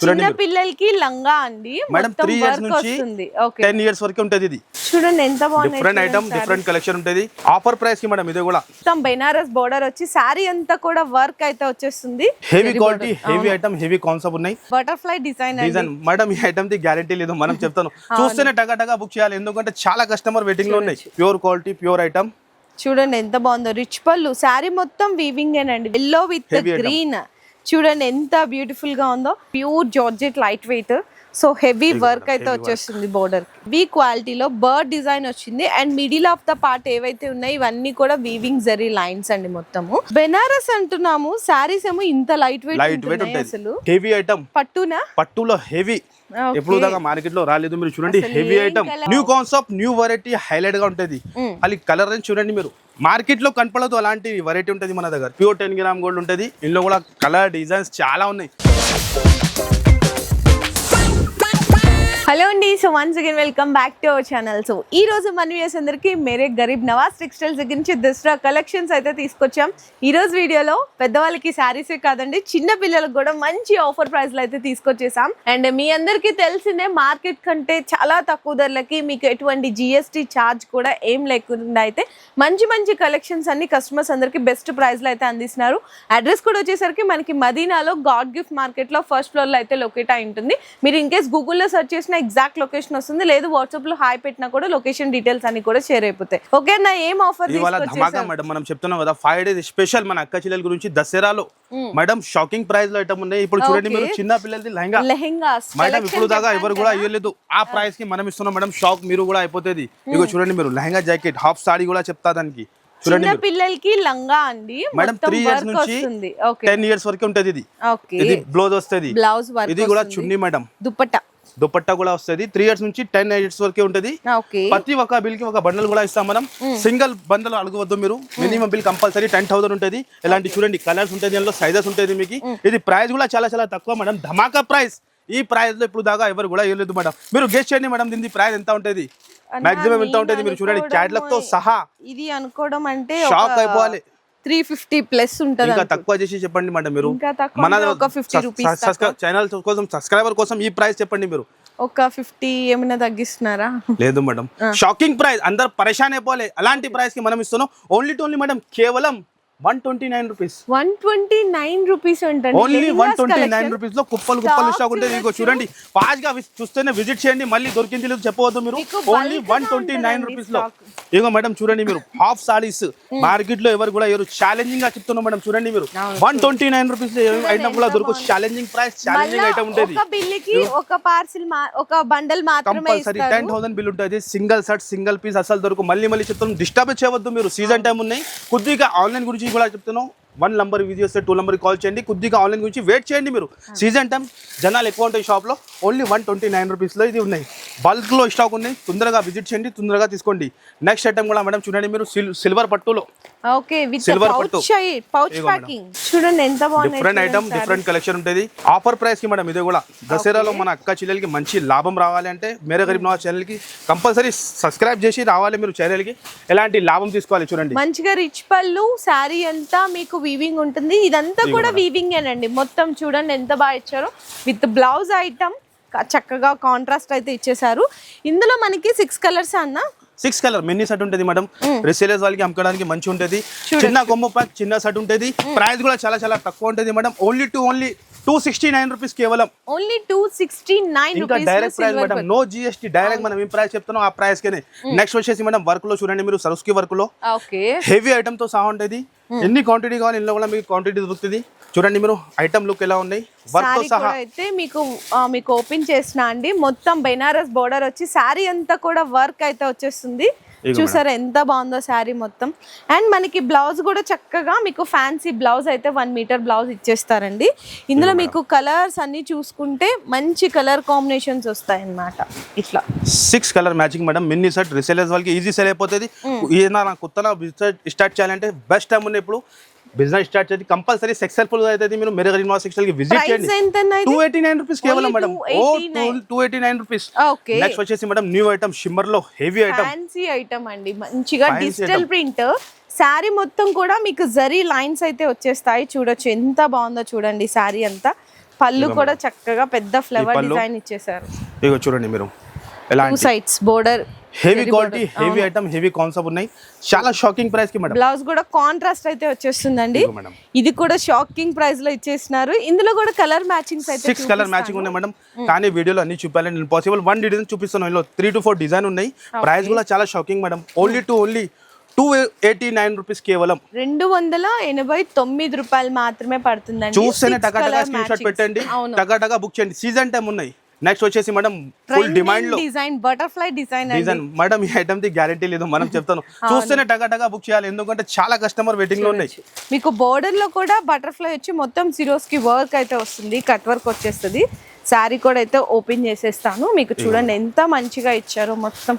చూడండి చిన్న. పిల్లలకి లంగా అండి. మేడం త్రీ ఇయర్స్ నుంచి టెన్ ఇయర్స్ వరకు ఉంటుంది ఇది. చూడండి ఎంత బాగుంది డిఫరెంట్ ఐటమ్ డిఫరెంట్ కలెక్షన్ ఉంటుంది. ఆఫర్ ప్రైస్కి మేడం ఇది కూడా. మొత్తం బెనారస్ బోర్డర్ వచ్చి శారీ అంతా కూడా వర్క్ అయితే వచ్చేస్తుంది. Heavy quality heavy item heavy concept ఉన్నాయి. బటర్ఫ్లై డిజైన్ అండి. డిజైన్ మేడం ఈ ఐటమ్ ది గ్యారంటీ లేదు. మనం చెప్తాను. చూస్తేనే టగా టగా బుక్ చేయాలి. ఎందుకంటే చాలా కస్టమర్ వెయిటింగ్లో ఉన్నాయి. ప్యూర్ క్వాలిటీ ప్యూర్ ఐటమ్ చూడండి ఎంత బాగుందో. రిచ్ పళ్ళు శారీ మొత్తం వీవింగ్ ఏనండి. Yellow with. గ్రీన్ చూడండి ఎంత బ్యూటిఫుల్గా ఉందో. Pure georgette light weight so heavy work అయితే వచ్చేస్తుంది బోర్డర్ వీ క్వాలిటీలో బర్డ్ డిజైన్ వచ్చింది. And middle of the part ఏవైతే ఉన్నాయి ఇవన్నీ కూడా వీవింగ్ జరీ లైన్స్ అండి మొత్తము. బెనారస్ అంటున్నాము. శారీస్ ఏమో ఇంత లైట్ వెయిట్ లైట్ వెయిట్ ఉంటున్నాయి అసలు. హెవీ ఐటమ్ పట్టునా? పట్టులో హెవీ. ఎప్పుడు దాకా మార్కెట్లో రాలేదు మీరు చూడండి. Heavy item? New concept new variety హైలైట్గా ఉంటుంది. Mm. అది కలర్ అని చూడండి మీరు. మార్కెట్లో కనపడదు అలాంటి వెరైటీ ఉంటుంది మన దగ్గర. ప్యూర్ టెన్ గ్రామ్ గోల్డ్ ఉంటుంది. ఇందులో కూడా కలర్ డిజైన్స్ చాలా ఉన్నాయి. హలో అండి. So once again welcome back to our channel so ఈ రోజు మన వ్యూస్ అందరికీ మేరే గరీబ్ నవాజ్ టెక్స్టైల్స్ దగ్గర నుంచి దసరా కలెక్షన్స్ అయితే తీసుకొచ్చాం. ఈ రోజు వీడియోలో పెద్దవాళ్ళకి శారీసే కాదండి చిన్న పిల్లలకు కూడా మంచి ఆఫర్ ప్రైస్లు అయితే తీసుకొచ్చేసాం. అండ్ మీ అందరికీ తెలిసిందే మార్కెట్ కంటే చాలా తక్కువ ధరలకి మీకు ఎటువంటి జిఎస్టీ ఛార్జ్ కూడా ఏం లేకుండా అయితే మంచి మంచి కలెక్షన్స్ అన్ని కస్టమర్స్ అందరికీ బెస్ట్ ప్రైస్లో అయితే అందిస్తున్నారు. అడ్రస్ కూడా వచ్చేసరికి మనకి మదీనాలో గాడ్ గిఫ్ట్ మార్కెట్లో ఫస్ట్ ఫ్లోర్లో అయితే లొకేట్ అయి ఉంటుంది. మీరు ఇన్ కేస్ గూగుల్లో సెర్చ్ చేసిన ఎగ్జాక్ట్ లొకేషన్ వస్తుంది. లేదు వాట్సాప్లో హాయ్ పెట్టినా కూడా లొకేషన్ డీటెయిల్స్ అన్ని కూడా షేర్ అయిపోతాయి. ఓకే నా ఏం ఆఫర్ ఇవాళ ధమాకా మేడం మనం చెప్తున్నాం కదా ఫైవ్ డేస్ స్పెషల్ మన అక్క చెల్లెల గురించి దసరాలో. మేడం షాకింగ్ ప్రైస్లో ఐటమ్ ఉన్నాయి. ఇప్పుడు చూడండి మీరు. చిన్న పిల్లలది లెహంగా. లెహెంగాస్ మేడం ఇప్పుడు దాకా ఎవరు కూడా ఇవ్వలేదు ఆ ప్రైస్కి మనం ఇస్తున్నాం మేడం షాక్ మీరు కూడా అయిపోతుంది. ఇగో చూడండి మీరు లెహంగా జాకెట్ హాఫ్ సాడీ కూడా చెప్తా దానికి. చూడండి చిన్న పిల్లలకి లంగా అండి. మేడం త్రీ ఇయర్స్ నుంచి టెన్ ఇయర్స్ వరకు ఉంటది ఇది. ఇది బ్లౌజ్ వస్తుంది. బ్లౌజ్ ఇది కూడా చున్నీ మేడం. దుపట్టా దుపట్టా కూడా వస్తుంది. త్రీ ఇయర్స్ నుంచి టెన్ ఇయర్స్ వరకే ఉంటది. ప్రతి ఒక్క బిల్కి ఒక బండల్ కూడా ఇస్తాం మనం. సింగిల్ బండల్ అడగవద్దు మీరు. Minimum bill compulsory ten thousand ఉంటుంది. ఇలాంటి చూడండి కలర్స్ ఉంటుంది అందులో సైజెస్ ఉంటుంది మీకు. ఇది ప్రైస్ కూడా చాలా చాలా తక్కువ మేడం. ధమాకా ప్రైస్ ఈ ప్రైస్లో ఇప్పుడు దాకా ఎవరు కూడా ఇవ్వలేదు మేడం. మీరు గెస్ట్ చేయండి మేడం దీని ప్రైస్ ఎంత ఉంటుంది. మాక్సిమం ఎంత ఉంటుంది మీరు చూడండి క్యాట్లాగ్తో సహా ఇది అనుకోవడం అంటే షాక్ అయిపోవాలి. త్రీ ఫిఫ్టీ ప్లస్ ఉంటది ఇంకా తక్కువ చేసి చెప్పండి మేడం మీరు. అంటే ఒక 50 రూపీస్ ఛానల్ కోసం సబ్స్క్రైబర్ కోసం ఈ ప్రైస్ చెప్పండి మీరు. ఒక ఫిఫ్టీ ఏమైనా తగ్గిస్తున్నారా? లేదు మేడం. షాకింగ్ ప్రైస్ అందరు పరేషాన్ అయిపోలే అలాంటి ప్రైస్కి మనం ఇస్తున్నాం. ఓన్లీ టు ఓన్లీ మేడం కేవలం one twenty nine rupees. One twenty nine rupees ఉంటుంది ఓన్లీ వన్ ట్వంటీ నైన్ రూపీస్లో కుప్పలు కుప్పలు స్టాక్ ఉంటుంది ఇగో చూడండి. ఫాస్ట్గా చూస్తేనే విజిట్ చేయండి. మళ్ళీ దొరికింది లేదు చెప్పవద్దు మీరు. మీకు ఓన్లీ వన్ ట్వంటీ నైన్ రూపీస్లో ఇగో మేడం చూడండి మీరు. హాఫ్ సారీస్ మార్కెట్లో ఎవరు కూడా ఎవరు ఛాలెంజింగ్గా చెప్తున్నాం మేడం చూడండి మీరు. One twenty nine rupees item కూడా దొరకచ్చు ఛాలెంజింగ్ ప్రైస్ ఛాలెంజింగ్ ఐటమ్ ఉంటుంది ఒక బిల్లుకి ఒక పార్సిల్ ఒక బండల్ మాత్రమే కంపల్సరీ టెన్ థౌసండ్ బిల్ ఉంటుంది. సింగిల్ షర్ట్ సింగిల్ పీస్ అసలు దొరకు మళ్ళీ మళ్ళీ చెప్తాను డిస్టర్బ్ చేయవద్దు మీరు. సీజన్ టైం ఉన్నాయి. కొద్దిగా ఆన్లైన్ గురించి కూడా చెప్తున్నాం వన్ నంబర్ వీడియో వస్తే టూ నెంబర్ కాల్ చేయండి. కొద్దిగా ఆన్లైన్ గురించి వెయిట్ చేయండి మీరు. సీజన్ టైం జనాలు ఎక్కువ ఉంటాయి షాప్లో. ఓన్లీ వన్ ట్వంటీ నైన్ రూపీస్లో ఇది ఉన్నాయి. బల్క్లో స్టాక్ ఉన్నాయి. తొందరగా విజిట్ చేయండి తొందరగా తీసుకోండి. నెక్స్ట్ ఐటమ్ కూడా మేడం చూడండి మీరు. సిల్వర్ పట్టులో. ఓకే పట్టు. చూడండి ఎంత డిఫరెంట్ ఐటమ్ డిఫరెంట్ కలెక్షన్ ఉంటుంది. ఆఫర్ ప్రైస్కి మేడం ఇది కూడా. దసరాలో మన అక్క చెల్లెలకి మంచి లాభం రావాలి అంటే మేరే గరీబ్ నవాజ్ ఛానల్కి కంపల్సరీ సబ్స్క్రైబ్ చేసి రావాలి మీరు ఛానల్కి ఎలాంటి లాభం తీసుకోవాలి చూడండి. మంచిగా రిచ్ పళ్ళు శారీ అంతా మీకు వీవింగ్ ఉంటుంది. ఇదంతా కూడా వీవింగ్ ఏనండి. మొత్తం చూడండి ఎంత బాగా ఇచ్చారో. విత్ బ్లౌజ్ ఐటమ్ చక్కగా కాంట్రాస్ట్ అయితే ఇచ్చేసారు ఇందులో మనకి సిక్స్ కలర్స్ అన్న? సిక్స్ కలర్ మినీ సెట్ ఉంటుంది మేడం రిసేలర్స్ వాళ్ళకి అమ్మకడానికి మంచి ఉంటుంది. చిన్న కొమ్మ ప్యాక్ చిన్న సెట్ ఉంటుంది. ప్రైస్ కూడా చాలా చాలా తక్కువ ఉంటుంది madam only to only two sixty nine rupees కేవలం. ఓన్లీ టూ సిక్స్టీ నైన్ ఇంకా direct price madam no GST direct మనం ఏం ప్రైస్ చెప్తున్నాం ఆ ప్రైస్ కే నెక్స్ట్ వచ్చేసి మేడం వర్క్లో చూడండి మీరు సరస్కి వర్క్లో. హెవీ ఐటమ్తో సహా ఉంటుంది. ఎన్ని క్వాంటిటీ కావాలి ఇందులో కూడా మీకు క్వాంటిటీ దొరుకుతుంది. చూడండి మీరు ఐటమ్ లుక్ ఎలా ఉన్నాయి? వర్క్తో సహా అయితే మీకు మీకు ఓపెన్ చేసిన అండి. మొత్తం బెనారస్ బోర్డర్ వచ్చి శారీ అంతా కూడా వర్క్ అయితే వచ్చేస్తుంది. చూసారా ఎంత బాగుందో శారీ మొత్తం. అండ్ మనకి బ్లౌజ్ కూడా చక్కగా మీకు ఫ్యాన్సీ బ్లౌజ్ అయితే వన్ మీటర్ బ్లౌజ్ ఇచ్చేస్తారండి. ఇందులో మీకు కలర్స్ అన్ని చూసుకుంటే మంచి కలర్ కాంబినేషన్స్ వస్తాయి అన్నమాట ఇట్లా. Six colour matching madam. Mini set resellers వాళ్ళకి ఈజీ సెల్ అయిపోతుంది. ఏదైనా కొత్తగా బిజినెస్ స్టార్ట్ చేయాలంటే బెస్ట్ టైం ఉంది ఇప్పుడు బిజినెస్ స్టార్ట్ చేసి కంపల్సరీ సక్సెస్ఫుల్ అవుతుంది మీరు మెరుగు యూనివర్సిటీ కి విజిట్ చేయండి. టూ ఎయిటీ నైన్ రూపీస్ కేవలం మేడం. ఓ 289. Two eighty nine rupees okay next వచ్చేసి మేడం న్యూ ఐటమ్ షిమ్మర్లో హెవీ ఐటమ్ ఫ్యాన్సీ ఐటమ్ అండి. మంచిగా డిజిటల్. ప్రింట్ శారీ మొత్తం కూడా మీకు జరీ లైన్స్ అయితే వచ్చేస్తాయి. చూడొచ్చు ఎంత బాగుందో చూడండి శారీ అంతా. పళ్ళు కూడా చక్కగా పెద్ద ఫ్లవర్. డిజైన్ ఇచ్చేసారు ఇగో చూడండి మీరు. టూ ఎలాంటి sides border heavy quality heavy item heavy concept ఉన్నాయి. చాలా షాకింగ్ ప్రైస్కి మేడం బ్లౌజ్ కూడా కాంట్రాస్ట్ అయితే వచ్చేస్తుందండి. ఇది కూడా షాకింగ్ ప్రైస్లో ఇచ్చేసినారు. ఇందులో కూడా కలర్ మ్యాచింగ్స్ అయితే సిక్స్ కలర్ మ్యాచింగ్ ఉన్నాయి మేడం కానీ వీడియోలో అన్ని చూపాలి. నేను పాసిబుల్ వన్ డిజైన్ చూపిస్తాను. ఇందులో త్రీ టు ఫోర్ డిజైన్ ఉన్నాయి. ప్రైస్ కూడా చాలా shocking madam only to only two eighty nine rupees కేవలం. రెండు వందల ఎనభై తొమ్మిది రూపాయలు మాత్రమే పడుతుందండి. చూస్తేనే టకా colour స్క్రీన్ షాట్. పెట్టండి. టకా టకా బుక్ చేయండి. సీజన్ టైం ఉన్నాయి. నెక్స్ట్ వచ్చేసి madam full డిమాండ్లో. Design butterfly design design madam ఈ ఐటమ్ ది గ్యారంటీ లేదు మనం చెప్తాను. చూస్తేనే టకా బుక్ చేయాలి ఎందుకంటే చాలా కస్టమర్ వెయిటింగ్లో ఉన్నాయి. మీకు బోర్డర్లో కూడా బటర్ఫ్లై వచ్చి మొత్తం సిరోస్కి వర్క్ అయితే వస్తుంది కట్ వర్క్ వచ్చేస్తుంది. శారీ కూడా అయితే ఓపెన్ చేసేస్తాను. మీకు చూడండి ఎంత మంచిగా ఇచ్చారో మొత్తం.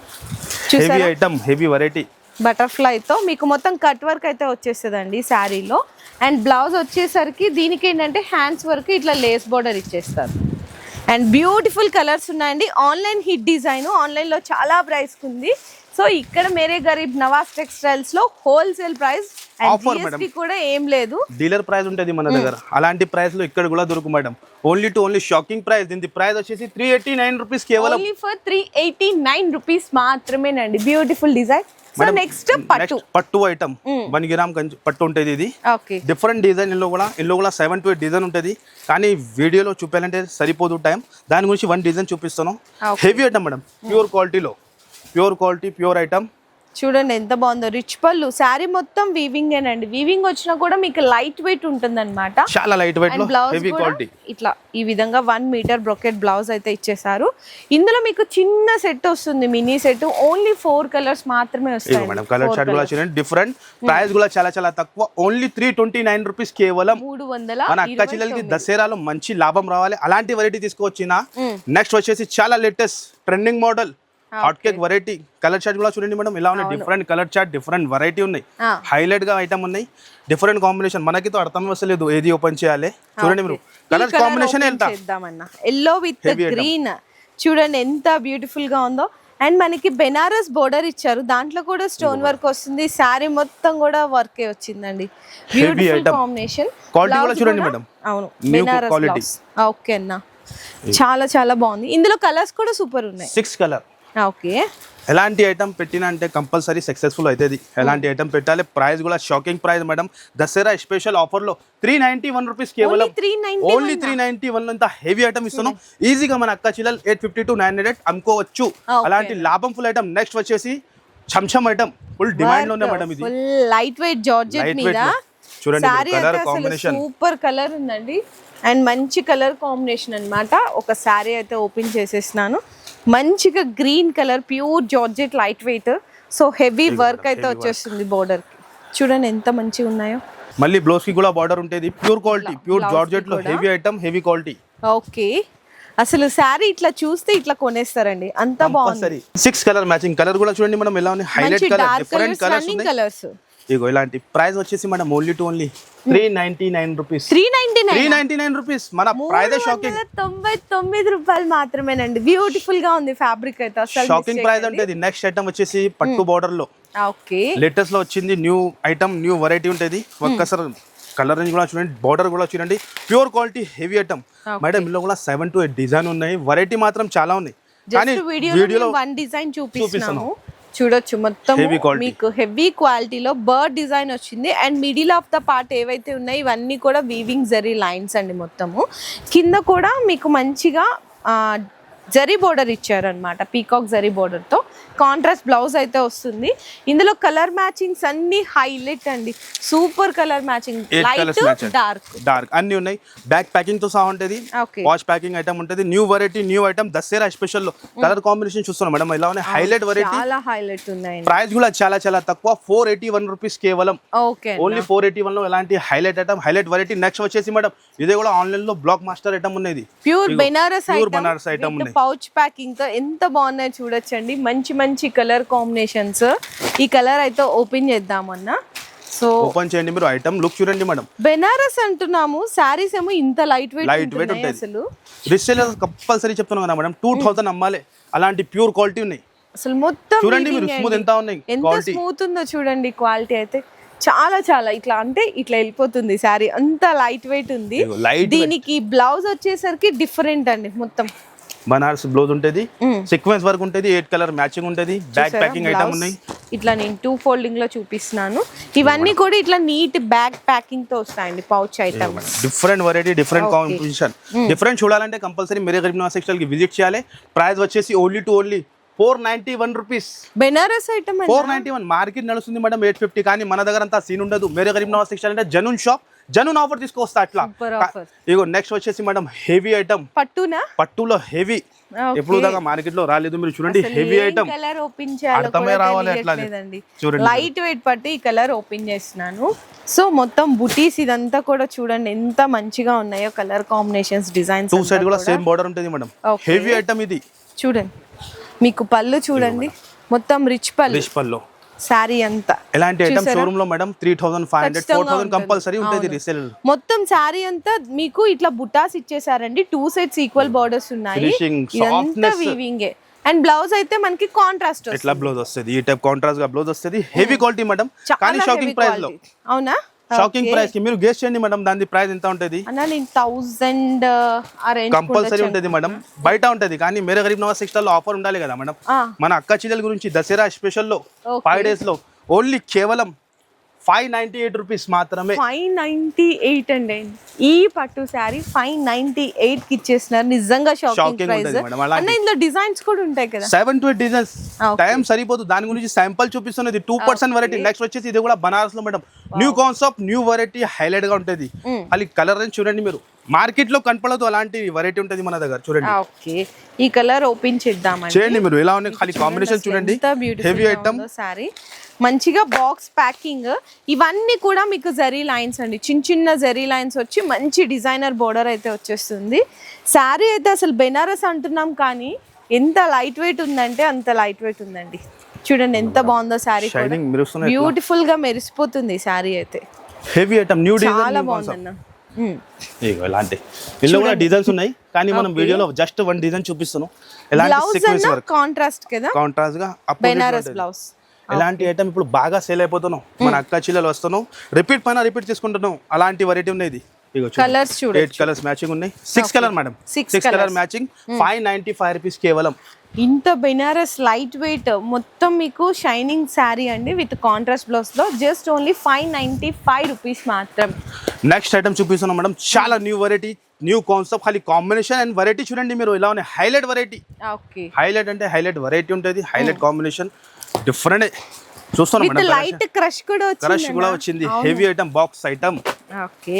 హెవీ ఐటమ్ హెవీ వెరైటీ బటర్ఫ్లైతో మీకు మొత్తం కట్ వర్క్ అయితే వచ్చేస్తుందండి శారీలో అండ్ బ్లౌజ్ వచ్చేసరికి దీనికి ఏంటంటే హ్యాండ్స్ వరకు ఇట్లా లేస్ బోర్డర్ ఇచ్చేస్తారు. అండ్ బ్యూటిఫుల్ కలర్స్ ఉన్నాయండి. ఆన్లైన్ హిట్ డిజైన్ ఆన్లైన్లో చాలా ప్రైస్ ఉంది. సో ఇక్కడ మేరే గరీబ్ నవాజ్ టెక్స్టైల్స్లో హోల్సేల్ ప్రైస్. జిఎస్టీ కూడా ఏం లేదు. డీలర్ ప్రైస్ ఉంటుంది మన దగ్గర. అలాంటి ప్రైస్లో ఇక్కడ కూడా దొరుకు madam only to only shocking price దీని ప్రైస్ వచ్చేసి త్రీ ఎయిటీ నైన్ రూపీస్ కేవలం. For three eighty nine rupees మాత్రమేనండి. బ్యూటిఫుల్ డిజైన్ సో నెక్స్ట్ పట్టు. పట్టు ఐటమ్ వన్ గ్రామ్ పట్టు ఉంటుంది ఇది. ఓకే డిఫరెంట్ డిజైన్ ఇందులో కూడా ఇందులో కూడా సెవెన్ టు ఎయిట్ డిజైన్ ఉంటుంది. కానీ వీడియోలో చూపాలంటే సరిపోదు టైం దాని గురించి వన్ డిజైన్ చూపిస్తాను. హెవీ ఐటమ్ మేడం ప్యూర్ క్వాలిటీలో ప్యూర్ క్వాలిటీ ప్యూర్ ఐటమ్ చూడండి ఎంత బాగుందో. రిచ్ పళ్ళు. శారీ మొత్తం వీవింగ్ ఏనండి. వీవింగ్ వచ్చినా కూడా మీకు లైట్ వెయిట్ ఉంటుంది అనమాట చాలా లైట్ వెయిట్ అండ్ బ్లౌజ్ ఇట్లా ఈ విధంగా వన్ మీటర్ బ్రొకెట్ బ్లౌజ్ అయితే ఇచ్చేసారు ఇందులో మీకు చిన్న సెట్ వస్తుంది mini set only four colours మాత్రమే వస్తాయి మేడం కలర్ చార్ట్ కూడా చూడండి డిఫరెంట్ ప్రైస్ కూడా చాలా చాలా తక్కువ. Only three twenty nine rupees కేవలం మూడు వందల మన అక్క చెల్లెలకి దసరాలో మంచి లాభం రావాలి. అలాంటి వెరైటీ తీసుకొచ్చిన నెక్స్ట్ వచ్చేసి చాలా latest trending model hot cake variety colour chart కూడా చూడండి మేడం. ఇలా ఉన్నాయి. Different colour chart different variety ఉన్నాయి. హైలైట్గా ఐటమ్ ఉన్నాయి. డిఫరెంట్ కాంబినేషన్ మనకి అర్థం వస్తలేదు ఏది ఓపెన్ చేయాలి. చూడండి మీరు. Colour combination yellow with. Green చూడండి ఎంత బ్యూటిఫుల్గా ఉందో. అండ్ మనకి బెనారస్ బోర్డర్ ఇచ్చారు. దాంట్లో కూడా స్టోన్ వర్క్ వస్తుంది. శారీ మొత్తం కూడా వర్కే వచ్చిందండి. బ్యూటిఫుల్. కాంబినేషన్ కూడా చూడండి. అవును. బెనారస్. ఓకే అన్న. చాలా చాలా బాగుంది. ఇందులో కలర్స్ కూడా సూపర్ ఉన్నాయి. సిక్స్ కలర్ ఓకే ఎలాంటి ఐటమ్ పెట్టినా అంటే కంపల్సరీ సక్సెస్ఫుల్ అవుతుంది. ఎలాంటి ఐటమ్ పెట్టాలి? ప్రైస్ కూడా shocking price madam Dasara special ఆఫర్లో త్రీ నైన్టీ వన్ రూపీస్ కేవలం ఓన్లీ త్రీ నైన్టీ వన్ అంత హెవీ ఐటమ్ ఇస్తున్నాం. ఈజీగా మన అక్క చిల్లలు eight fifty to nine hundred అమ్ముకోవచ్చు. Okay. అలాంటి లాభం ఫుల్ ఐటమ్ నెక్స్ట్ వచ్చేసి చంచం ఐటమ్ ఫుల్ డిమాండ్లో ఉన్నాయి మేడం ఇది. లైట్ వెయిట్ జార్జెట్ మీద. చూడండి కలర్ కాంబినేషన్ సూపర్ కలర్ ఉందండి. అండ్ మంచి కలర్ కాంబినేషన్ అన్నమాట. ఒక శారీ అయితే ఓపెన్ చేసేసినాను. మంచిగా green colour pure georgette light weight. So heavy work అయితే వచ్చేస్తుంది బోర్డర్కి. చూడండి ఎంత మంచిగా ఉన్నాయో. మళ్ళీ బ్లౌజ్కి కూడా బార్డర్ ఉంటుంది. Pure quality pure జార్జెట్లో. Heavy item heavy quality okay అసలు శారీ ఇట్లా చూస్తే ఇట్లా కొనేస్తారండి. అంత బాగుంది. సిక్స్ కలర్ మ్యాచింగ్ కలర్ కూడా చూడండి మనం ఎలా ఉంది highlight colour different colours colours ఇగో ఇలాంటి ప్రైస్ వచ్చేసి madam only to only three ninety nine rupees three ninety three nine ninety nine rupees మన ప్రైస్ షాకింగ్ తొంభై తొమ్మిది రూపాయలు మాత్రమేనండి. బ్యూటిఫుల్గా ఉంది ఫ్యాబ్రిక్ అయితే అసలు షాకింగ్ ప్రైస్ అంటే నెక్స్ట్ ఐటమ్ వచ్చేసి పట్టు బార్డర్లో ఓకే. లేటెస్ట్లో వచ్చింది న్యూ ఐటమ్ న్యూ వెరైటీ ఉంటుంది. ఒక్కసారి కలర్ రేంజ్ కూడా చూడండి బార్డర్ కూడా చూడండి. Pure quality heavy item madam ఇందులో కూడా సెవెన్ టు ఎయిట్ డిజైన్ ఉన్నాయి. వెరైటీ మాత్రం చాలా ఉన్నాయి. కానీ వీడియోలో వన్ డిజైన్ చూపిస్తున్నాము. చూడొచ్చు. మొత్తం. మీకు హెవీ క్వాలిటీలో బర్డ్ డిజైన్ వచ్చింది. And middle of the part ఏవైతే ఉన్నాయో ఇవన్నీ కూడా వీవింగ్ జరీ లైన్స్ అండి మొత్తము. కింద కూడా మీకు మంచిగా జరీ బోర్డర్ ఇచ్చారనమాట పీకాక్ జరీ బోర్డర్తో. కాంట్రాస్ట్ బ్లౌజ్ అయితే వస్తుంది. ఇందులో కలర్ మ్యాచింగ్స్ అన్ని హైలైట్ అండి. Super colour matching light dark. Dark. అన్ని ఉన్నాయి. బ్యాక్ ప్యాకింగ్తో సహా ఉంటుంది. వాష్ ప్యాకింగ్ ఐటమ్ ఉంటుంది. New variety new item. Dasara స్పెషల్లో colour combination చూస్తున్నాం మేడం. ఇలా ఉన్నాయి. హైలైట్ వెరైటీ చాలా హైలైట్ ఉన్నాయండి. ప్రైస్ కూడా చాలా చాలా తక్కువ. ఫోర్ ఎయిటీ వన్ రూపీస్ కేవలం. ఓకే ఓన్లీ ఫోర్ ఎయిటీ వన్లో ఎలాంటి highlight item highlight variety next వచ్చేసి మేడం ఇదే కూడా ఆన్లైన్లో బ్లాక్ మాస్టర్ ఐటమ్ ఉన్నది pure Banaras pure Banaras item ఉన్నాయి. పౌచ్ ప్యాకింగ్తో ఎంత బాగున్నాయో చూడొచ్చండి. మంచి మంచి కలర్ కాంబినేషన్స్ ఈ కలర్ అయితే ఓపెన్ చేద్దామన్నా సో ఓపెన్ చేయండి మీరు ఐటమ్ లుక్ చూడండి మేడం. బెనారస్ అంటున్నాము. శారీస్ ఏమో ఇంత లైట్ వెయిట్ weight ఉంటున్నాయి ఉంటుంది. అసలు. కంపల్సరీ చెప్తున్నాం కదా మేడం. టూ థౌసండ్ అమ్మాలి. అలాంటి ప్యూర్ క్వాలిటీ ఉన్నాయి. అసలు మొత్తం చూడండి మీరు. స్మూత్ ఎంత ఉన్నాయి ఎంత స్మూత్ ఉందో చూడండి క్వాలిటీ అయితే. చాలా చాలా ఇట్లా అంటే ఇట్లా వెళ్ళిపోతుంది శారీ అంత లైట్ వెయిట్ ఉంది. దీనికి బ్లౌజ్ వచ్చేసరికి డిఫరెంట్ అండి మొత్తం. బనారస్ బ్లౌజ్ ఉంటుంది. సీక్వెన్స్ వర్క్ ఉంటుంది ఎయిట్ కలర్ మ్యాచింగ్ ఉంటుంది బ్యాక్ చూసారా? Packing item. ఉన్నాయి. ఇట్లా నేను టూ ఫోల్డింగ్లో చూపిస్తున్నాను. ఇవన్నీ కూడా ఇట్లా నీట్ బ్యాగ్ ప్యాకింగ్తో వస్తాయండి pouch items different variety different competition different చూడాలంటే కంపల్సరీ మీరే గరీబ్ నవాజ్ సెక్స్టైల్కి విజిట్ చేయాలి. ప్రైస్ వచ్చేసి only to only four ninety one rupees Banaras item four ninety one market నడుస్తుంది మేడం ఎయిట్ ఫిఫ్టీ కానీ మన దగ్గర అంతా సీన్ ఉండదు. మీరే గరీబ్ నవాజ్ సెక్స్టైల్ అంటే జనూన్ షాప్ జనూన్ ఆఫర్ తీసుకొస్తా అట్లా. ఇగో నెక్స్ట్ వచ్చేసి మేడం హెవీ ఐటమ్. పట్టునా? పట్టులో హెవీ. ఎప్పుడు దాకా మార్కెట్లో రాలేదు మీరు చూడండి హెవీ ఐటమ్. కలర్ ఓపెన్ చేయాలో రావాలి. తెలియట్లేదండి. చూడండి. లైట్ వెయిట్ పట్టి ఈ కలర్ ఓపెన్ చేస్తున్నాను. సో మొత్తం బుటీస్ ఇదంతా కూడా చూడండి ఎంత మంచిగా ఉన్నాయో colour combinations designs two side కూడా సేమ్ బార్డర్ ఉంటుంది మేడం. హెవీ ఐటమ్ ఇది. చూడండి. మీకు పళ్ళు చూడండి. మొత్తం రిచ్ పళ్ళు. రిచ్ పల్లో శారీ అంతా. ఎలాంటి item? షోరూమ్లో madam three thousand five hundred four thousand. Compulsory ఉంటుంది. రీసేల్ మొత్తం శారీ అంతా మీకు ఇట్లా బుటాస్ ఇచ్చేసారండి టూ సెట్స్ ఈక్వల్ బార్డర్స్ ఉన్నాయి. ఇదంతా. వీవింగే అండ్ బ్లౌజ్ అయితే మనకి కాంట్రాస్ట్ ఎట్లా బ్లౌజ్ వస్తుంది? ఈ టైప్ కాంట్రాస్ట్గా బ్లౌజ్ వస్తుంది. హెవీ క్వాలిటీ మేడం కానీ షాకింగ్ ప్రైస్లో. అవునా? షాకింగ్. ప్రైస్కి మీరు గెస్ట్ చేయండి మేడం దాని ప్రైస్ ఎంత ఉంటుంది కంపల్సరీ ఉంటుంది మేడం బయట ఉంటది కానీ మేరే గరీబ్ నవాజ్ సిక్స్లో ఆఫర్ ఉండాలి కదా మేడం. మన అక్క చెల్లెల గురించి దసరా స్పెషల్లో. ఫైవ్ డేస్లో ఓన్లీ కేవలం ఫైవ్ నైన్టీ ఎయిట్ రూపీస్ మాత్రమే. ఫైవ్ నైన్టీ ఎయిట్ అండి. ఈ పట్టు శారీ ఫైవ్ నైన్టీ ఎయిట్కి ఇచ్చేస్తున్నారు. నిజంగా షాకింగ్ ప్రైస్ ఇందులో డిజైన్స్ కూడా ఉంటాయి కదా. Seven to eight designs. Time సరిపోదు. దాని గురించి శాంపుల్ చూపిస్తున్నది టూ పర్సెంట్ వెరైటీ నెక్స్ట్ వచ్చేసి ఇది కూడా బనారస్లో madam new concept new variety హైలైట్గా ఉంటుంది. అది కలర్ అని చూడండి మీరు. మార్కెట్లో కనపడదు అలాంటి వెరైటీ ఉంటుంది మన దగ్గర. చూడండి. ఓకే ఈ కలర్ ఓపెన్ చేద్దామండి. చేయండి మీరు. ఎలా ఉన్నాయి? ఖాళీ కాంబినేషన్ చూడండి. హెవీ ఐటమ్ సారీ మంచిగా బాక్స్ ప్యాకింగ్. ఇవన్నీ కూడా మీకు జరీ లైన్స్ అండి. చిన్న చిన్న జరీ లైన్స్ వచ్చి మంచి డిజైనర్ బోర్డర్ అయితే వచ్చేస్తుంది. శారీ అయితే అసలు బెనారస్ అంటున్నాం కానీ ఎంత లైట్ వెయిట్ ఉందంటే అంత లైట్ వెయిట్ ఉందండి. చూడండి ఎంత బాగుందో శారీ బ్యూటిఫుల్గా మెరిసిపోతుంది శారీ అయితే. హెవీ ఐటమ్ న్యూ చాలా బాగుందన్న. ఇలాంటి. ఇందులో కూడా డిజైన్స్ ఉన్నాయి. కానీ మనం వీడియోలో జస్ట్ వన్ డిజైన్ చూపిస్తున్నాం. కాంట్రాస్ట్ కదా? కాంట్రాస్ట్గా బెనారస్. బ్లౌజ్ ఎలాంటి ఐటమ్ ఇప్పుడు బాగా సేల్ అయిపోతున్నాం. మన అక్క చిల్లలు వస్తున్నాం. రిపీట్ పైన రిపీట్ చేసుకుంటున్నాం. అలాంటి వెరైటీ ఉన్నాయి Colours చూడొచ్చు. ఎయిట్ కలర్స్ మ్యాచింగ్ ఉన్నాయి six colour madam six colour. Matching five ninety five rupees కేవలం. ఇంత బెనారస్ లైట్ వెయిట్ మొత్తం మీకు షైనింగ్ శారీ అండి విత్ కాంట్రాస్ట్ బ్లౌజ్లో. Just only five ninety five rupees మాత్రం. నెక్స్ట్ ఐటమ్ చూపిస్తున్నాం మేడం చాలా న్యూ వెరైటీ న్యూ కాన్సెప్ట్ ఖాళీ కాంబినేషన్ అండ్ వెరైటీ చూడండి మీరు. ఇలా ఉన్నాయి. హైలైట్ వెరైటీ ఓకే హైలైట్ అంటే హైలైట్ వెరైటీ ఉంటుంది. Highlight combination different madam. Light crush కూడా క్రష్ కూడా వచ్చింది. Heavy item box item okay.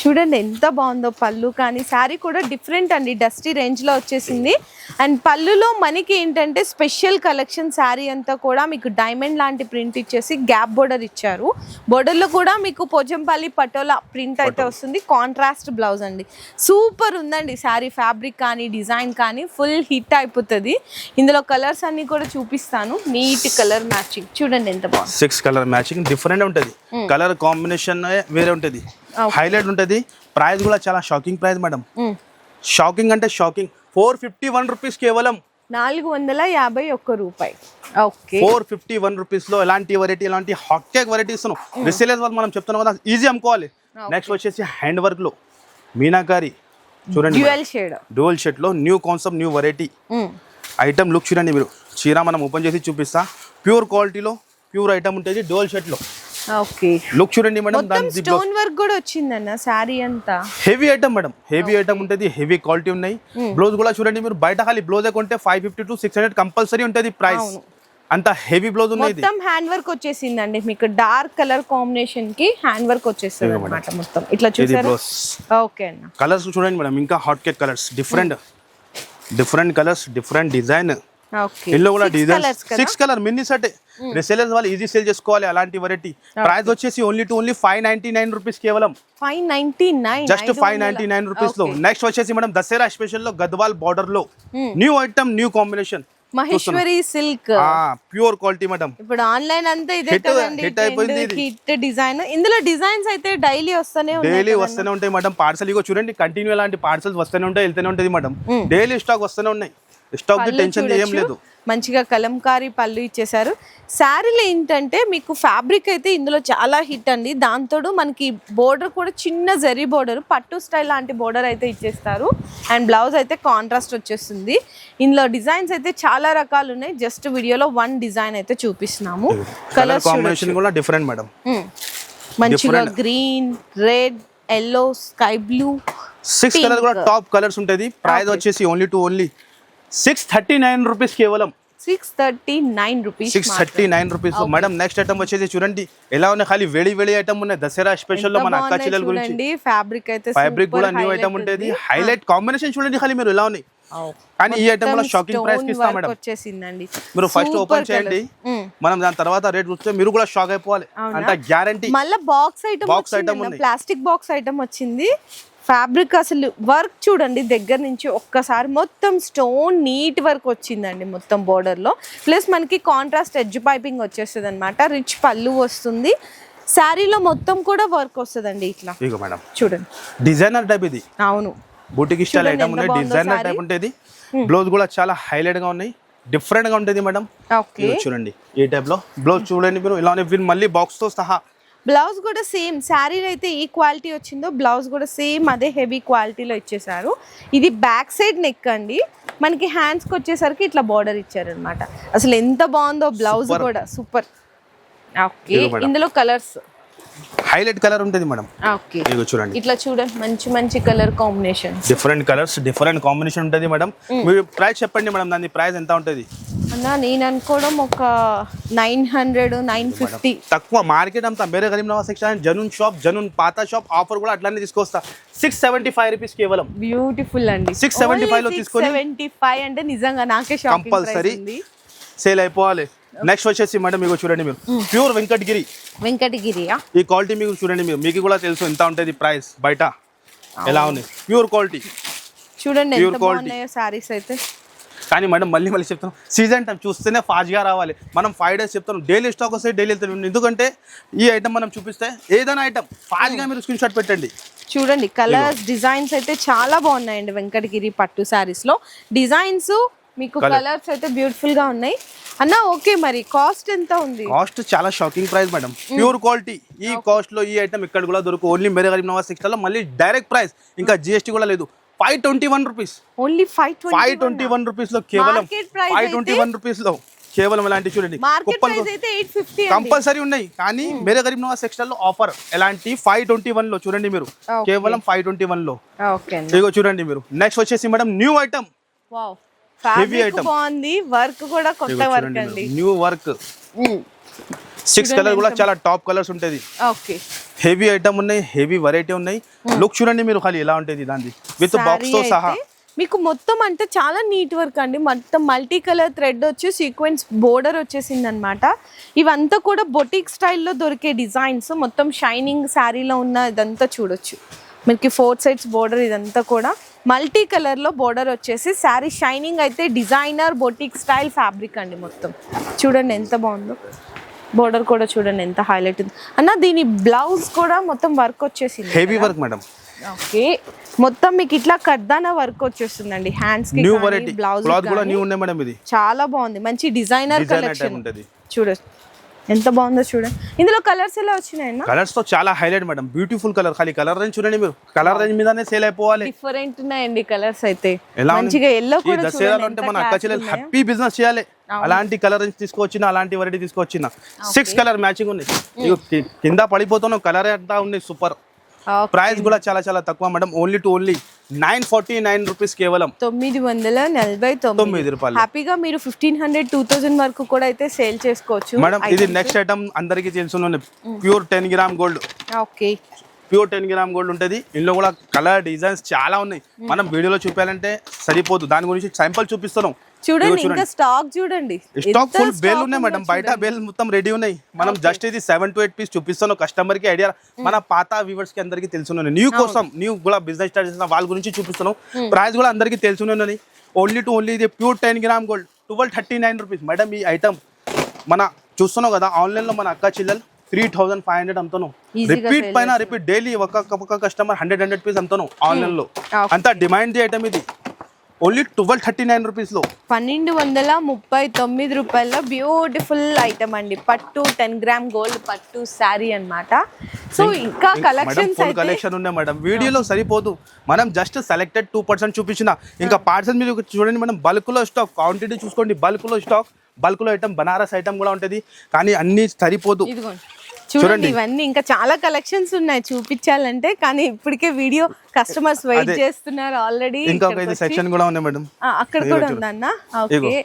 చూడండి ఎంత బాగుందో పళ్ళు. కానీ శారీ కూడా డిఫరెంట్ అండి. డస్టీ రేంజ్లో వచ్చేసింది. అండ్ పళ్ళులో మనకి ఏంటంటే స్పెషల్ కలెక్షన్ శారీ అంతా కూడా మీకు డైమండ్ లాంటి ప్రింట్ ఇచ్చేసి గ్యాప్ బోర్డర్ ఇచ్చారు. Border లో కూడా మీకు పోచంపల్లి పటోలా ప్రింట్ అయితే వస్తుంది. కాంట్రాస్ట్ బ్లౌజ్ అండి. సూపర్ ఉందండి శారీ. ఫ్యాబ్రిక్ కానీ డిజైన్ కానీ ఫుల్ హిట్ అయిపోతుంది. ఇందులో కలర్స్ అన్ని కూడా చూపిస్తాను. నీట్ కలర్ మ్యాచింగ్ చూడండి ఎంత బాగుంది. సిక్స్ కలర్ మ్యాచింగ్ డిఫరెంట్ ఉంటుంది. కలర్ కాంబినేషన్ వేరే ఉంటుంది. హైలైట్ ఉంటుంది. ప్రైస్ కూడా చాలా షాకింగ్ ప్రైస్ మేడం. షాకింగ్ అంటే shocking four fifty one rupees కేవలం నాలుగు వందల యాభై ఒక్క రూపాయి. ఓకే ఫోర్ ఫిఫ్టీ వన్ రూపీస్లో ఎలాంటి వెరైటీ ఎలాంటి హాట్ కేక్ వెరైటీ ఇస్తున్నాం రిసేలర్స్ వాళ్ళు మనం చెప్తున్నాం కదా ఈజీ అమ్ముకోవాలి. నెక్స్ట్ వచ్చేసి హ్యాండ్ వర్క్లో మీనాకారి చూడండి డ్యూయల్ షేడ్ డోల్ షర్ట్లో new concept new variety item look చూడండి మీరు. చీర మనం ఓపెన్ చేసి చూపిస్తా. ప్యూర్ క్వాలిటీలో ప్యూర్ ఐటమ్ ఉంటుంది డోల్ షర్ట్లో. ఓకే లుక్ చూడండి మేడం దాని స్టోన్ వర్క్ కూడా వచ్చిందన్న శారీ అంతా. Heavy item madam heavy item ఉంటుంది హెవీ క్వాలిటీ ఉన్నాయి. బ్లౌజ్ కూడా చూడండి మీరు బయట ఖాళీ బ్లౌజ్ కొంటే five fifty to six hundred compulsory ఉంటుంది ప్రైస్ అంత హెవీ బ్లౌజ్ ఉన్నాయి మొత్తం హ్యాండ్ వర్క్ వచ్చేసిందండి మీకు. డార్క్ కలర్ కాంబినేషన్కి హ్యాండ్ వర్క్ వచ్చేస్తుంది అనమాట మొత్తం. ఇట్లా చూసారా? ఓకే అన్న. కలర్స్ చూడండి మేడం ఇంకా hot cake colours different different colours different design ఇందులో కూడా design six colour mini set resellers వాళ్ళు ఈజీ సేల్ చేసుకోవాలి అలాంటి వెరైటీ ప్రైస్ వచ్చేసి only to only five ninety nine rupees కేవలం. Five ninety nine just five ninety nine రూపీస్లో. Next వచ్చేసి madam Dasara స్పెషల్లో గద్వాల్ బార్డర్లో. New item new combination Maheshwari silk pure quality madam ఇప్పుడు ఆన్లైన్ అంతా ఇదే hit అయిపోయింది. హిట్ డిజైన్ ఇందులో డిజైన్స్ అయితే డైలీ వస్తూనే డైలీ వస్తూనే ఉంటాయి మేడం పార్సల్ ఇగో చూడండి కంటిన్యూ అలాంటి పార్సల్స్ వస్తూనే ఉంటాయి వెళ్తూనే ఉంటుంది మేడం డైలీ స్టాక్ వస్తూనే ఉన్నాయి. స్టాక్ టెన్షన్ ఏం. లేదు. మంచిగా కలంకారీ పళ్ళు ఇచ్చేసారు శారీలో ఏంటంటే మీకు ఫ్యాబ్రిక్ అయితే ఇందులో చాలా హిట్ అండి. దాంతో మనకి బోర్డర్ కూడా చిన్న జరీ బోర్డర్ పట్టు స్టైల్ లాంటి బోర్డర్ అయితే ఇచ్చేస్తారు. అండ్ బ్లౌజ్ అయితే కాంట్రాస్ట్ వచ్చేస్తుంది. ఇందులో డిజైన్స్ అయితే చాలా రకాలు ఉన్నాయి. జస్ట్ వీడియోలో వన్ డిజైన్ అయితే చూపిస్తున్నాము. కలర్ కలర్స్ కాంబినేషన్ కూడా డిఫరెంట్ మేడం మంచిగా green red yellow sky blue six colour కూడా టాప్ కలర్స్ ఉంటుంది. ప్రైస్ వచ్చేసి only to only six thirty nine rupees కేవలం. Six thirty nine rupees six thirty nine rupees. Madam next item వచ్చేసి చూడండి. ఎలా ఉన్నాయి? ఖాళీ వేడి వేడి ఐటమ్ ఉన్నాయి. దసరా స్పెషల్లో మన అక్క చెల్లెల గురించి. ఫ్యాబ్రిక్ అయితే ఫ్యాబ్రిక్ కూడా న్యూ ఐటమ్ ఉంటుంది హైలైట్ కాంబినేషన్ చూడండి ఖాళీ మీరు ఎలా ఉన్నాయి. కానీ ఈ ఐటమ్ కూడా షాకింగ్ ప్రైస్కి ఇస్తాం మేడం. వచ్చేసిందండి. మీరు ఫస్ట్ ఓపెన్ చేయండి. మనం దాని తర్వాత రేట్ చూస్తే మీరు కూడా షాక్ అయిపోవాలి. అంత గ్యారంటీ మళ్ళా బాక్స్ ఐటమ్ item ఉంది. ప్లాస్టిక్ బాక్స్ ఐటమ్ వచ్చింది. ఫ్యాబ్రిక్ అసలు వర్క్ చూడండి దగ్గర నుంచి ఒక్కసారి మొత్తం స్టోన్ నీట్ వర్క్ వచ్చిందండి మొత్తం border లో. ప్లస్ మనకి కాంట్రాస్ట్ ఎడ్జ్ పైపింగ్ వచ్చేస్తుంది అనమాట రిచ్ పళ్ళు వస్తుంది. శారీలో మొత్తం కూడా వర్క్ వస్తుందండి ఇట్లా. మేడం. చూడండి. డిజైనర్ టైప్ ఇది. అవును. బూటిక్ స్టైల్ ఐటమ్ ఉన్నాయి డిజైనర్. టైప్ ఉంటుంది. బ్లౌజ్ కూడా చాలా హైలైట్గా ఉన్నాయి. డిఫరెంట్గా ఉంటుంది మేడం. చూడండి ఈ టైప్లో. బ్లౌజ్ చూడండి మీరు. ఇలానే మళ్ళీ బాక్స్తో సహా బ్లౌజ్ కూడా సేమ్ శారీలో అయితే ఈ క్వాలిటీ వచ్చిందో బ్లౌజ్ కూడా సేమ్ అదే హెవీ క్వాలిటీలో ఇచ్చేసారు ఇది బ్యాక్ సైడ్ నెక్ అండి. మనకి హ్యాండ్స్కి వచ్చేసరికి ఇట్లా బార్డర్ ఇచ్చారనమాట అసలు ఎంత బాగుందో బ్లౌజ్. కూడా సూపర్. ఓకే. ఇందులో కలర్స్ హైలైట్ కలర్ ఉంటుంది మేడం. ఓకే. చూడండి. ఇట్లా చూడండి మంచి మంచి colour combination different colours different combination ఉంటుంది మేడం. మీరు ప్రైస్ చెప్పండి మేడం దాని ప్రైస్ ఎంత ఉంటుంది? అన్న నేను అనుకోవడం ఒక నైన్ హండ్రెడ్ నైన్ ఫిఫ్టీ తక్కువ మార్కెట్ అంతా వేరే గరీబ్ నవాజ్ సెక్షన్ జనూన్ షాప్ జనూన్ పాత షాప్ ఆఫర్ కూడా అట్లానే తీసుకొస్తా. సిక్స్ సెవెంటీ ఫైవ్ రూపీస్ కేవలం. బ్యూటిఫుల్ అండి. 675 లో తీసుకొని- సెవెంటీ ఫైవ్ అంటే నిజంగా నాకే కంపల్సరీ సేల్ అయిపోవాలి. నెక్స్ట్ వచ్చేసి మేడం మీకు చూడండి మీరు. ప్యూర్ వెంకటగిరి వెంకటగిరియా ఈ క్వాలిటీ మీకు చూడండి మీరు. మీకు కూడా తెలుసు ఎంత ఉంటుంది ప్రైస్ బయట. ఎలా ఉంది? ప్యూర్ క్వాలిటీ చూడండి quality. బాగున్నాయో సారీస్ అయితే. కానీ మేడం మళ్ళీ మళ్ళీ చెప్తాను సీజన్ టైం చూస్తేనే ఫాస్ట్గా రావాలి. మనం ఫైవ్ డేస్ చెప్తాను డైలీ స్టాక్ వస్తే డైలీ వెళ్తాను ఎందుకంటే ఈ ఐటమ్ మనం చూపిస్తే ఏదైనా ఐటమ్ ఫాస్ట్గా మీరు స్క్రీన్ షాట్ పెట్టండి. చూడండి కలర్స్ డిజైన్స్ అయితే చాలా బాగున్నాయండి వెంకటగిరి పట్టు సారీస్లో. డిజైన్స్ మీకు. కలర్స్ అయితే బ్యూటిఫుల్గా ఉన్నాయి. అన్న ఓకే మరి. కాస్ట్ ఎంత ఉంది? కాస్ట్ చాలా shocking price madam pure quality ఈ కాస్ట్లో ఈ ఐటమ్ ఇక్కడ కూడా దొరుకు. ఓన్లీ మేరే గరీబ్ నవాజ్ సిక్స్లో మళ్ళీ డైరెక్ట్ ప్రైస్ ఇంకా జిఎస్టీ కూడా లేదు. Five twenty one rupees only five five twenty one రూపీస్లో కేవలం ఫైవ్ ట్వంటీ వన్ రూపీస్లో కేవలం ఇలాంటి చూడండి. కంపల్సరీ ఉన్నాయి. కానీ మేరే గరీబ్ నవాజ్ సెక్షన్లో ఆఫర్ ఎలాంటి ఫైవ్ ట్వంటీ వన్లో చూడండి మీరు. కేవలం ఫైవ్ ట్వంటీ వన్లో. చూడండి మీరు. నెక్స్ట్ వచ్చేసి madam new item fabric item. బాగుంది వర్క్ కూడా కొత్త వర్క్ అండి. న్యూ వర్క్ సిక్స్ కలర్ కూడా చాలా టాప్ కలర్స్ ఉంటుంది ఓకే హెవీ ఐటమ్ ఉన్నాయి హెవీ వెరైటీ ఉన్నాయి. లుక్ చూడండి మీరు ఖాళీ ఎలా ఉంటుంది దాన్ని విత్ బాక్స్తో సహా. మీకు మొత్తం అంటే చాలా నీట్ వర్క్ అండి. మొత్తం మల్టీ కలర్ థ్రెడ్ వచ్చి సీక్వెన్స్ బోర్డర్ వచ్చేసింది అనమాట ఇవంతా కూడా బొటిక్ స్టైల్లో దొరికే డిజైన్స్ మొత్తం షైనింగ్ శారీలో ఉన్న ఇదంతా చూడొచ్చు. మనకి ఫోర్ సైడ్స్ బోర్డర్ ఇదంతా కూడా. మల్టీ కలర్లో బోర్డర్ వచ్చేసి శారీ షైనింగ్ అయితే డిజైనర్ బొటిక్ స్టైల్ ఫ్యాబ్రిక్ అండి మొత్తం. చూడండి ఎంత బాగుందో. బోర్డర్ కూడా చూడండి ఎంత హైలైట్ ఉంది. అన్న దీని బ్లౌజ్ కూడా మొత్తం వర్క్ వచ్చేసింది హెవీ వర్క్ మేడం ఓకే. మొత్తం మీకు ఇట్లా కడ్దాన వర్క్ వచ్చేస్తుందండి. హ్యాండ్స్కి బ్లౌజ్ కూడా న్యూ ఉన్నాయి మేడం ఇది. చాలా బాగుంది. మంచి డిజైనర్ కలెక్షన్ ఉంటుంది. చూడ. ఎంత బాగుందో చూడండి ఇందులో కలర్స్ ఎలా వచ్చినాయన్న కలర్స్తో చాలా హైలైట్ మేడం. Beautiful colour. ఖాళీ కలర్ రేంజ్ చూడండి మీరు. కలర్ రేంజ్ మీదనే సేల్ అయిపోవాలి. డిఫరెంట్ ఉన్నాయండి కలర్స్ అయితే? మంచిగా ఎల్లో కూడా దసరాలో అంటే మన అక్క చెల్లెలు ఉన్నాయో. హ్యాపీ బిజినెస్ చేయాలి. అలాంటి కలర్ రేంజ్ తీసుకొచ్చిన అలాంటి వెరైటీ తీసుకొచ్చిన. సిక్స్ కలర్ మ్యాచింగ్ ఉన్నాయి. కి- కింద పడిపోతున్నాం కలర్ అంతా ఉంది. సూపర్. ప్రైస్ కూడా చాలా చాలా తక్కువ madam. Only to only nine forty nine rupees కేవలం తొమ్మిది వందల నలభై తొమ్మిది. రూపాయలు. హ్యాపీగా మీరు ఫిఫ్టీన్ హండ్రెడ్ టూ థౌసండ్ వరకు కూడా అయితే సేల్ చేసుకోవచ్చు. మేడం ఇది నెక్స్ట్ ఐటమ్ అందరికీ తెలుసు pure ten gram gold okay pure ten gram gold ఉంటుంది. ఇందులో కూడా కలర్ డిజైన్స్ చాలా ఉన్నాయి. మనం వీడియోలో చూపించాలంటే సరిపోదు. దాని గురించి శాంపుల్ చూపిస్తున్నాం. చూడండి ఇంకా స్టాక్ చూడండి. స్టాక్ ఫుల్ బేల్ ఉన్నాయి మేడం బయట. బేల్ మొత్తం రెడీ ఉన్నాయి. మనం జస్ట్ ఇది సెవెన్ టు ఎయిట్ పీస్ చూపిస్తాను కస్టమర్కి ఐడియా మన పాత వ్యూవర్స్కి అందరికి తెలుసున్నాను. న్యూ కోసం న్యూ కూడా బిజినెస్ స్టార్ట్ చేసిన వాళ్ళ గురించి చూపిస్తున్నాను ప్రైస్ కూడా అందరికి తెలుసున్నాను ఓన్లీ టు ఓన్లీ ఇది pure ten gram gold twelve thirty nine rupees madam ఈ ఐటమ్ మన చూస్తున్నావు కదా ఆన్లైన్లో మన అక్క చెల్లెలు త్రీ థౌసండ్ ఫైవ్ హండ్రెడ్ అమ్ముతాను రిపీట్ పైన రిపీట్ డైలీ ఒక కస్టమర్ హండ్రెడ్ హండ్రెడ్ పీస్ అమ్ముతాను ఆన్లైన్లో. అంత డిమాండ్ ది ఐటమ్ ఇది. ఓన్లీ ట్వెల్వ్ థర్టీ నైన్ రూపీస్లో. పన్నెండు వందల ముప్పై తొమ్మిది రూపాయల బ్యూటిఫుల్ ఐటమ్ అండి. పట్టు టెన్ గ్రామ్ గోల్డ్ పట్టు శారీ అన్నమాట. సో ఇంకా కలెక్షన్స్ కలెక్షన్ ఉన్నాయి మేడం వీడియోలో సరిపోదు. మనం జస్ట్ సెలెక్టెడ్ టూ పర్సెంట్ చూపించిన. ఇంకా పార్సల్ మీరు చూడండి మేడం బల్క్లో స్టాక్ క్వాంటిటీ చూసుకోండి. బల్క్లో స్టాక్ బల్క్లో ఐటమ్ బనారస్ ఐటమ్ కూడా ఉంటుంది. కానీ అన్ని సరిపోదు. చూడండి. ఇవన్నీ ఇంకా చాలా కలెక్షన్స్ ఉన్నాయి చూపించాలంటే కానీ ఇప్పటికే వీడియో కస్టమర్స్ వెయిట్. చేస్తున్నారు ఆల్రెడీ ఐదు సెక్షన్ కూడా ఉన్నాయి మేడం. అక్కడ కూడా ఉందన్న? ఓకే.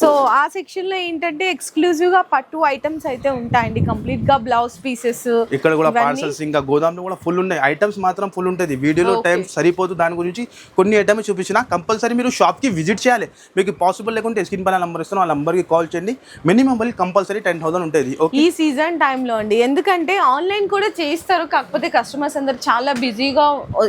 సో ఆ సెక్షన్లో ఏంటంటే ఎక్స్క్లూజివ్గా పట్టు ఐటమ్స్ అయితే ఉంటాయండి. కంప్లీట్గా బ్లౌజ్ పీసెస్ ఇక్కడ కూడా పార్సల్స్ ఇంకా గోదాంలో కూడా ఫుల్ ఉన్నాయి. ఐటమ్స్ మాత్రం ఫుల్ ఉంటుంది వీడియోలో టైం సరిపోదు. దాని గురించి కొన్ని ఐటమ్స్ చూపించిన. కంపల్సరీ మీరు షాప్కి విజిట్ చేయాలి. మీకు పాసిబుల్ లేకుంటే స్క్రీన్ పైన నంబర్ ఇస్తాను. ఆ నంబర్కి కాల్ చేయండి. మినిమం కంపల్సరీ టెన్ థౌసండ్ ఉంటుంది. ఓకే ఈ సీజన్ టైంలో అండి. ఎందుకంటే ఆన్లైన్ కూడా చేస్తారు కాకపోతే కస్టమర్స్ అందరు చాలా బిజీగా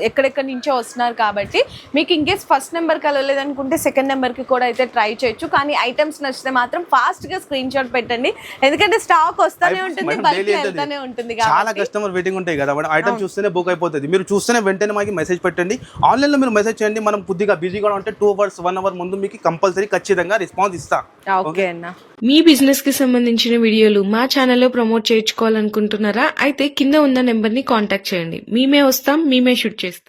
ఎక్కడెక్కడి నుంచో వస్తున్నారు కాబట్టి మీకు ఇన్ కేస్ ఫస్ట్ నెంబర్ కలవలేదు అనుకుంటే సెకండ్ నెంబర్కి కూడా అయితే ట్రై చేయొచ్చు. కానీ ఐటమ్స్ నచ్చితే మాత్రం ఫాస్ట్గా స్క్రీన్ షాట్ పెట్టండి. ఎందుకంటే స్టాక్ వస్తానే ఉంటుంది బల్క్ వెళ్తానే ఉంటుంది చాలా కస్టమర్ వెయిటింగ్ ఉంటాయి కదా మేడం ఐటమ్ చూస్తేనే బుక్ అయిపోతుంది. మీరు చూస్తేనే వెంటనే మాకు మెసేజ్ పెట్టండి. ఆన్లైన్లో మీరు మెసేజ్ చేయండి మనం కొద్దిగా బిజీగా ఉంటే టూ అవర్స్ వన్ అవర్ ముందు మీకు కంపల్సరీ ఖచ్చితంగా రెస్పాన్స్ ఇస్తా. ఓకే అన్న. మీ బిజినెస్కి సంబంధించిన వీడియోలు మా ఛానల్లో ప్రమోట్ అనుకుంటున్నారా? అయితే కింద ఉన్న నెంబర్ని కాంటాక్ట్ చేయండి. మేమే వస్తాం మేమే షూట్ చేస్తాం.